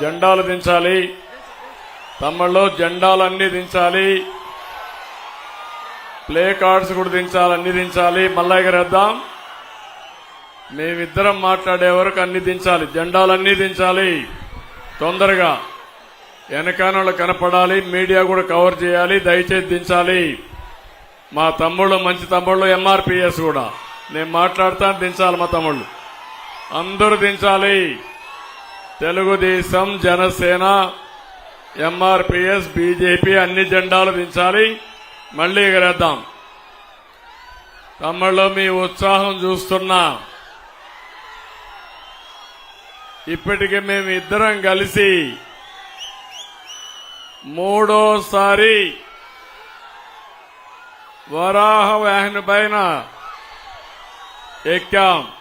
జెండాలు దించాలి. తమ్ముళ్ళు జెండాలన్నీ దించాలి. Play cards కూడా దించాలి అన్ని దించాలి. మళ్ళా ఎగరేద్దాం మేమిద్దరం మాట్లాడే వరకు అన్ని దించాలి. జెండాలన్నీ దించాలి. తొందరగా వెనకానోళ్ళు కనపడాలి. మీడియా కూడా కవర్ చేయాలి. దయచేసి దించాలి. మా తమ్ముళ్ళు మంచి తమ్ముళ్ళు ఎంఆర్పిఎస్ కూడా. నేను మాట్లాడతాను దించాలి మా తమ్ముళ్ళు. అందరూ దించాలి. తెలుగుదేశం జనసేన ఎంఆర్పిఎస్ బీజేపీ అన్ని జెండాలు దించాలి. మళ్ళీ ఎగరేద్దాం. తమ్ముళ్ళు మీ ఉత్సాహం చూస్తున్నా. ఇప్పటికే మేము ఇద్దరం కలిసి మూడోసారి వరాహ వాహిని పైన ఎక్కాం.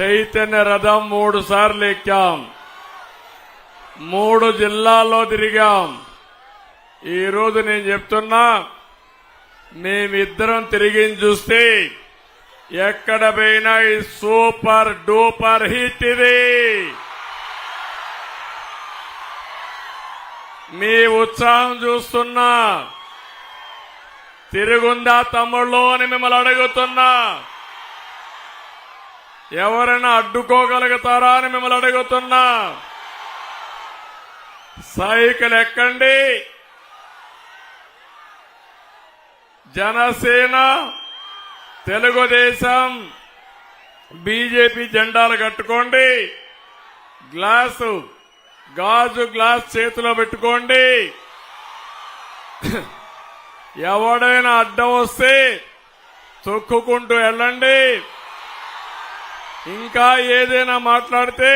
చైతన్య రథం మూడు సార్లు ఎక్కాం. మూడు జిల్లాల్లో తిరిగాం. ఈరోజు నేను చెప్తున్నా మేమిద్దరం తిరిగి చూస్తే ఎక్కడ పోయినా ఈ సూపర్ డూపర్ హిట్ ఇది. మీ ఉత్సాహం చూస్తున్నా. తిరుగుందా తమ్ముళ్ళు అని మిమ్మల్ని అడుగుతున్నా. ఎవరైనా అడ్డుకోగలుగుతారా అని మిమ్మల్ని అడుగుతున్నా. సైకిల్ ఎక్కండి జనసేన తెలుగుదేశం బీజేపీ జెండాలు కట్టుకోండి. గ్లాసు గాజు గ్లాస్ చేతిలో పెట్టుకోండి. ఎవడైనా అడ్డం వస్తే తొక్కుకుంటూ వెళ్ళండి. ఇంకా ఏదైనా మాట్లాడితే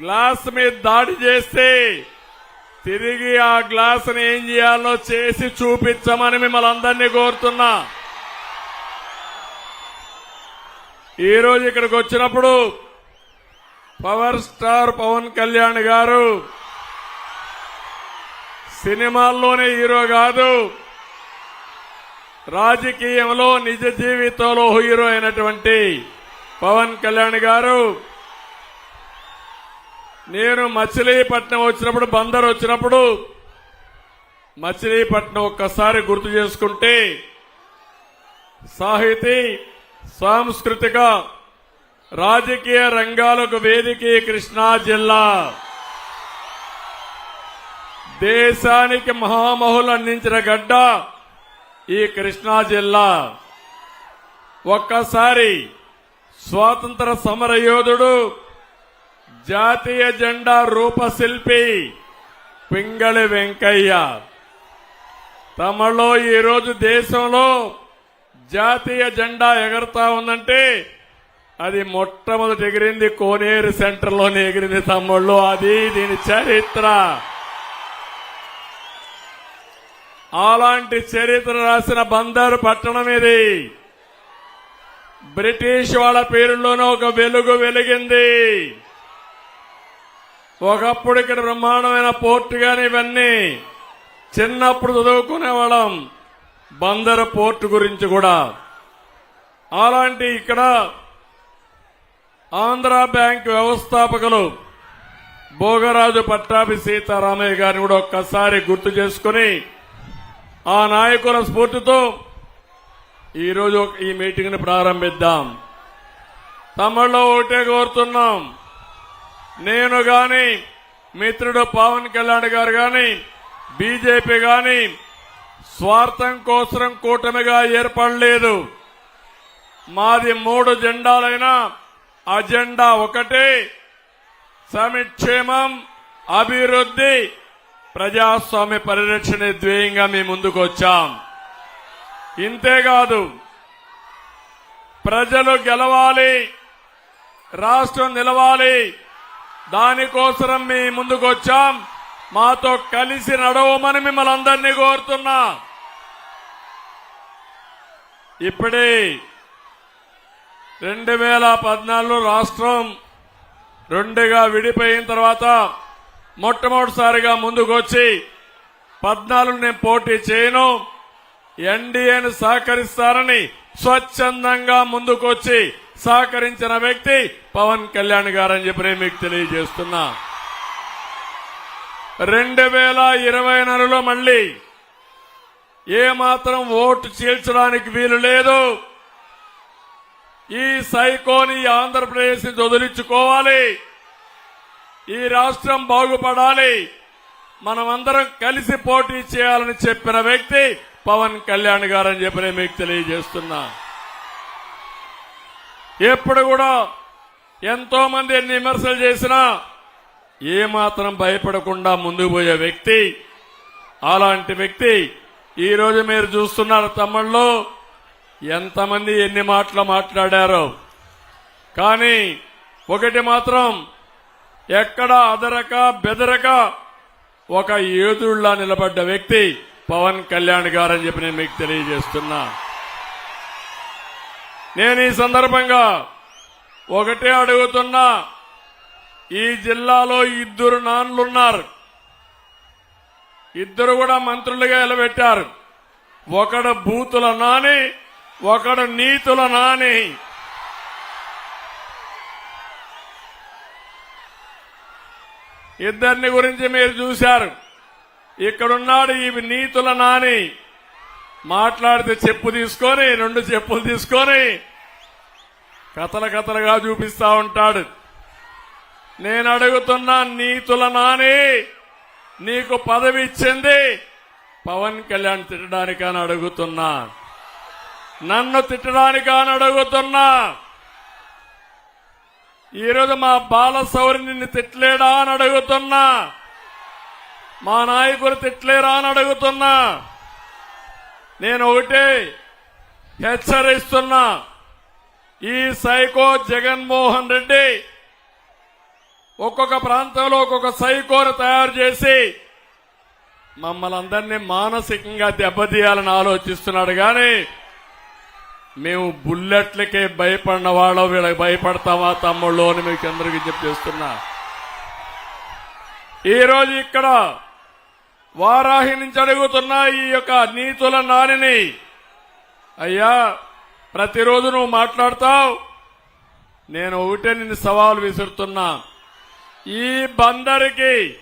గ్లాస్ మీద దాడి చేస్తే తిరిగి ఆ గ్లాసుని ఏం చేయాలో చేసి చూపించమని మిమ్మల్ని అందరినీ కోరుతున్నా. ఈరోజు ఇక్కడికి వచ్చినప్పుడు పవర్ స్టార్ పవన్ కళ్యాణ్ గారు సినిమాల్లోనే హీరో కాదు రాజకీయంలో నిజ జీవితంలో హీరో అయినటువంటి పవన్ కళ్యాణ్ గారు నేను మచిలీపట్నం వచ్చినప్పుడు బందర్ వచ్చినప్పుడు మచిలీపట్నం ఒక్కసారి గుర్తు చేసుకుంటే సాహితీ సాంస్కృతిక రాజకీయ రంగాలకు వేదిక కృష్ణా జిల్లా. దేశానికి మహామహులు అందించిన గడ్డ ఈ కృష్ణా జిల్లా. ఒక్కసారి స్వాతంత్ర సమర యోధుడు జాతీయ జెండా రూపశిల్పి పింగళి వెంకయ్య. తమలో ఈరోజు దేశంలో జాతీయ జెండా ఎగరతా ఉందంటే అది మొట్టమొదటి ఎగిరింది కోనేరు సెంటర్లోనే ఎగిరింది తమ్ముళ్ళు. అది దీని చరిత్ర. అలాంటి చరిత్ర రాసిన బందరు పట్టణం ఇది. బ్రిటిష్ వాళ్ళ పేరులోనే ఒక వెలుగు వెలిగింది. ఒకప్పుడు ఇక్కడ బ్రహ్మాండమైన పోర్టు కానీ ఇవన్నీ చిన్నప్పుడు చదువుకునే వాళ్ళం పోర్టు గురించి కూడా. అలాంటి ఇక్కడ ఆంధ్ర బ్యాంక్ వ్యవస్థాపకులు భోగరాజు పట్టాభి సీతారామయ్య గారిని కూడా ఒక్కసారి గుర్తు చేసుకుని ఆ నాయకుల స్ఫూర్తితో ఈరోజు ఈ మీటింగ్ని ప్రారంభిద్దాం. తమలో ఒకటే కోరుతున్నాం. నేను గాని మిత్రుడు పవన్ కళ్యాణ్ గారు గాని బీజేపీ గాని స్వార్థం కోసం కూటమిగా ఏర్పడలేదు. మాది మూడు జెండాలైనా అజెండా ఒకటే సమిక్షేమం అభివృద్ధి ప్రజాస్వామ్య పరిరక్షణ ధ్యేయంగా మేము ముందుకు వచ్చాం. ఇంతేకాదు ప్రజలు గెలవాలి రాష్ట్రం నిలవాలి దానికోసం మీ ముందుకు వచ్చాం మాతో కలిసి నడవమని మిమ్మల్ని అందరినీ కోరుతున్నా. ఇప్పుడే రెండు వేల పద్నాలుగులో రాష్ట్రం రెండుగా విడిపోయిన తర్వాత మొట్టమొదటిసారిగా ముందుకు వచ్చి పద్నాలుగు నేను పోటీ చేయను. ఎన్డీఏను సహకరిస్తారని స్వచ్ఛందంగా ముందుకొచ్చి సహకరించిన వ్యక్తి పవన్ కళ్యాణ్ గారని చెప్పి మీకు తెలియజేస్తున్నా. రెండు వేల ఇరవై నెలలో మళ్ళీ ఏమాత్రం ఓటు చీల్చడానికి వీలు లేదు. ఈ సైకోని ఆంధ్రప్రదేశ్ నుంచి వదిలించుకోవాలి. ఈ రాష్ట్రం బాగుపడాలి. మనమందరం కలిసి పోటీ చేయాలని చెప్పిన వ్యక్తి పవన్ కళ్యాణ్ గారని చెప్పి మీకు తెలియజేస్తున్నా. ఎప్పుడు కూడా ఎంతో మంది ఎన్ని విమర్శలు చేసినా ఏమాత్రం భయపడకుండా ముందుకు పోయే వ్యక్తి అలాంటి వ్యక్తి ఈరోజు మీరు చూస్తున్నారు తమ్ముళ్ళు. ఎంతమంది ఎన్ని మాటలు మాట్లాడారో. కానీ ఒకటి మాత్రం ఎక్కడ అదరక బెదరక ఒక ఏదుళ్ళా నిలబడ్డ వ్యక్తి పవన్ కళ్యాణ్ గారని చెప్పి నేను మీకు తెలియజేస్తున్నా. నేను ఈ సందర్భంగా ఒకటే అడుగుతున్నా ఈ జిల్లాలో ఇద్దరు నాన్లున్నారు. ఇద్దరు కూడా మంత్రులుగా నిలబెట్టారు. ఒకడు బూతుల నాని ఒకడు నీతుల నాని. ఇద్దరిని గురించి మీరు చూశారు. ఇక్కడున్నాడు ఈ నీతుల నాని. మాట్లాడితే చెప్పు తీసుకొని రెండు చెప్పులు తీసుకొని కథల కథలుగా చూపిస్తా ఉంటాడు. నేను అడుగుతున్నా నీతుల నాని నీకు పదవి ఇచ్చింది. పవన్ కళ్యాణ్ తిట్టడానికని అడుగుతున్నా. నన్ను తిట్టడానికని అడుగుతున్నా. ఈరోజు మా బాలసౌరి నిన్ను తిట్టలేడా అని అడుగుతున్నా. మా నాయకులు తిట్టలేరా అని అడుగుతున్నా. నేను ఒకటే హెచ్చరిస్తున్నా. ఈ సైకో జగన్మోహన్ రెడ్డి ఒక్కొక్క ప్రాంతంలో ఒక్కొక్క సైకోను తయారు చేసి మమ్మల్ని అందరినీ మానసికంగా దెబ్బతీయాలని ఆలోచిస్తున్నాడు. కానీ మేము బుల్లెట్లకే భయపడిన వాళ్ళం వీళ్ళకి భయపడతామా తమ్ముళ్ళు అని మీకు అందరికీ చెప్పేస్తున్నా ఈరోజు ఇక్కడ వారాహి నుంచి అడుగుతున్న ఈ యొక్క నీతుల నానిని. అయ్యా ప్రతిరోజు నువ్వు మాట్లాడతావు. నేను ఒకటే నిన్ను సవాలు విసురుతున్నా. ఈ బందరికి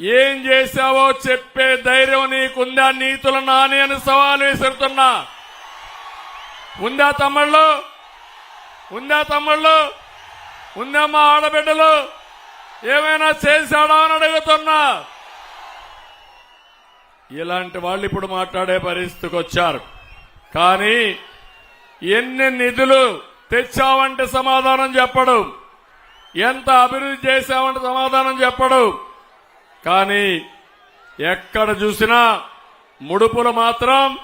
ఏం చేశావో చెప్పే ధైర్యం నీకుందా? నీతుల నాని అని సవాలు విసురుతున్నా. ఉందా తమ్ముళ్ళు? ఉందా తమ్ముళ్ళు? ఉందా మా ఆడబిడ్డలు? ఏమైనా చేశాడా అని అడుగుతున్నా. ఇలాంటి వాళ్ళు ఇప్పుడు మాట్లాడే పరిస్థితికి వచ్చారు. కానీ ఎన్ని నిధులు తెచ్చావంటే సమాధానం చెప్పడు. ఎంత అభివృద్ధి చేశామంటే సమాధానం చెప్పడు. కానీ ఎక్కడ చూసినా ముడుపులు మాత్రం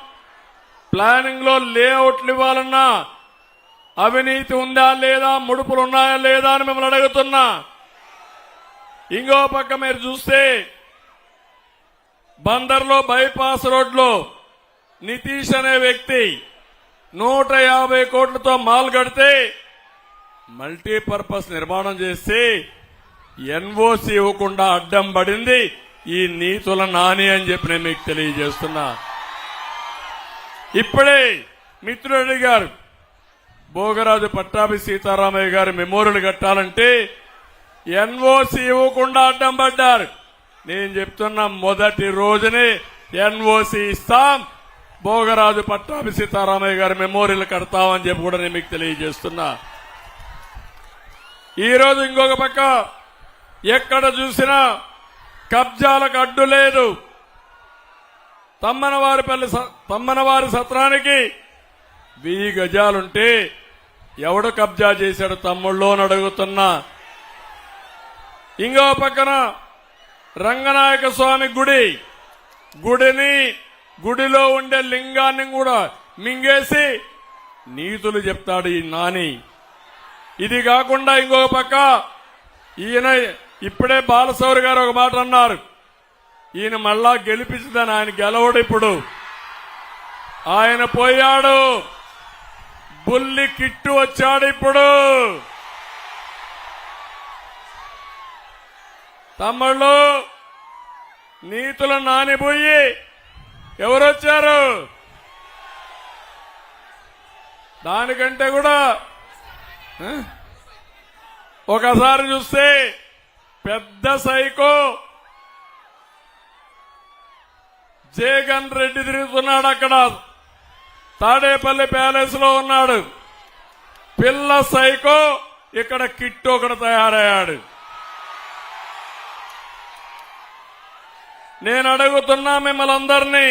ప్లానింగ్లో లేఅవుట్లు ఇవ్వాలన్నా అవినీతి ఉందా లేదా ముడుపులు ఉన్నాయా లేదా అని మిమ్మల్ని అడుగుతున్నా. ఇంకో పక్క మీరు చూస్తే బందర్లో బైపాస్ రోడ్లో నితీష్ అనే వ్యక్తి నూట యాభై కోట్లతో మాల్ కడితే మల్టీపర్పస్ నిర్మాణం చేసి ఎన్ఓసి ఇవ్వకుండా అడ్డం పడింది ఈ నీతుల నాని అని చెప్పి నేను మీకు తెలియజేస్తున్నా. ఇప్పుడే మిత్రుడు గారు భోగరాజు పట్టాభి సీతారామయ్య గారి మెమోరియల్ కట్టాలంటే ఎన్ఓసి ఇవ్వకుండా అడ్డం పడ్డారు. నేను చెప్తున్న మొదటి రోజునే ఎన్ఓసి ఇస్తాం. భోగరాజు పట్టాభి సీతారామయ్య గారి మెమోరియల్ కడతామని చెప్పి కూడా నేను మీకు తెలియజేస్తున్నా. ఈరోజు ఇంకొక పక్క ఎక్కడ చూసినా కబ్జాలకు అడ్డు లేదు. తమ్మనవారిపల్లి స- తమ్మనవారి సత్రానికి వెయ్యి గజాలుంటే ఎవడు కబ్జా చేశాడు తమ్ముళ్ళు అని అడుగుతున్నా ఇంకో పక్కన రంగనాయక స్వామి గుడి. గుడిని గుడిలో ఉండే లింగాన్ని కూడా మింగేసి నీతులు చెప్తాడు ఈ నాని. ఇది కాకుండా ఇంకో పక్క ఈయన ఇప్పుడే బాలసౌరి గారు ఒక మాట అన్నారు. ఈయన మళ్ళా గెలిపించదని ఆయన గెలవడు ఇప్పుడు. ఆయన పోయాడు. బుల్లి కిట్టు వచ్చాడు ఇప్పుడు. తమ్ముళ్ళు నీతులు నానిపోయి ఎవరొచ్చారు? దానికంటే కూడా ఒకసారి చూస్తే పెద్ద సైకో జగన్ రెడ్డి తిరుగుతున్నాడు అక్కడ. తాడేపల్లి ప్యాలెస్లో ఉన్నాడు. పిల్ల సైకో ఇక్కడ కిట్టు ఒకడు తయారయ్యాడు. నేను అడుగుతున్నా మిమ్మల్ని అందరినీ.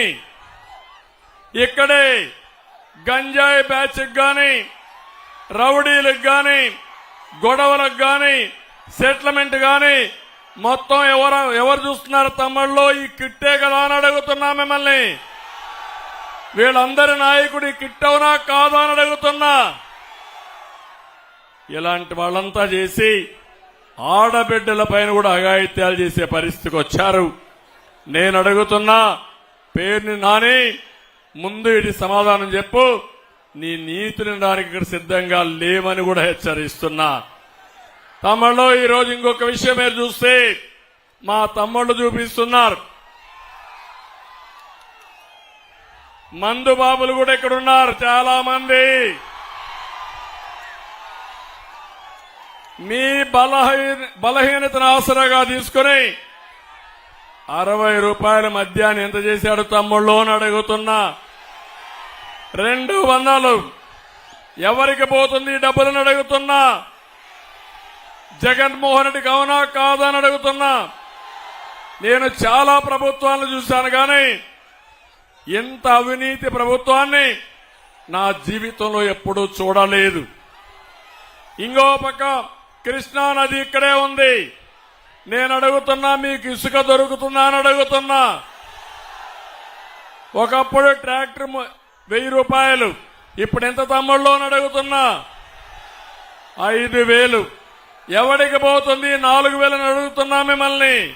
ఇక్కడే గంజాయి బ్యాచ్కి కానీ రౌడీలకు కానీ గొడవలకు కానీ సెటిల్మెంట్ కానీ మొత్తం ఎవరు ఎవరు చూస్తున్నారు తమ్ముళ్ళు? ఈ కిట్టే కదా అని అడుగుతున్నా మిమ్మల్ని. వీళ్ళందరి నాయకుడు ఈ కిట్ అవునా కాదా అని అడుగుతున్నా. ఇలాంటి వాళ్ళంతా చేసి ఆడబిడ్డల పైన కూడా అఘాయిత్యాలు చేసే పరిస్థితికి వచ్చారు. నేను అడుగుతున్నా పేరుని నాని ముందు ఇది సమాధానం చెప్పు. నీ నీతిని దానికి ఇక్కడ సిద్ధంగా లేవని కూడా హెచ్చరిస్తున్నా. తమ్ముళ్ళు ఈరోజు ఇంకొక విషయం మీరు చూస్తే మా తమ్ముళ్ళు చూపిస్తున్నారు. మందు బాబులు కూడా ఇక్కడ ఉన్నారు చాలా మంది మీ బలహీన బలహీనతను ఆసరాగా తీసుకుని అరవై రూపాయల మద్యాన్ని ఎంత చేశాడు తమ్ముళ్ళు అని అడుగుతున్నా. రెండు వందలు. ఎవరికి పోతుంది డబ్బులను అడుగుతున్నా. జగన్మోహన్ రెడ్డికి అవునా కాదా అని అడుగుతున్నా. నేను చాలా ప్రభుత్వాలను చూశాను కానీ ఇంత అవినీతి ప్రభుత్వాన్ని నా జీవితంలో ఎప్పుడూ చూడలేదు. ఇంకో పక్క కృష్ణా నది ఇక్కడే ఉంది. నేను అడుగుతున్నా మీకు ఇసుక దొరుకుతుందా అని అడుగుతున్నా. ఒకప్పుడు ట్రాక్టర్ వెయ్యి రూపాయలు ఇప్పుడు ఎంత తమ్ముళ్ళు అని అడుగుతున్నా. ఐదు వేలు. ఎవడికి పోతుంది? నాలుగు వేలని అడుగుతున్నా మిమ్మల్ని.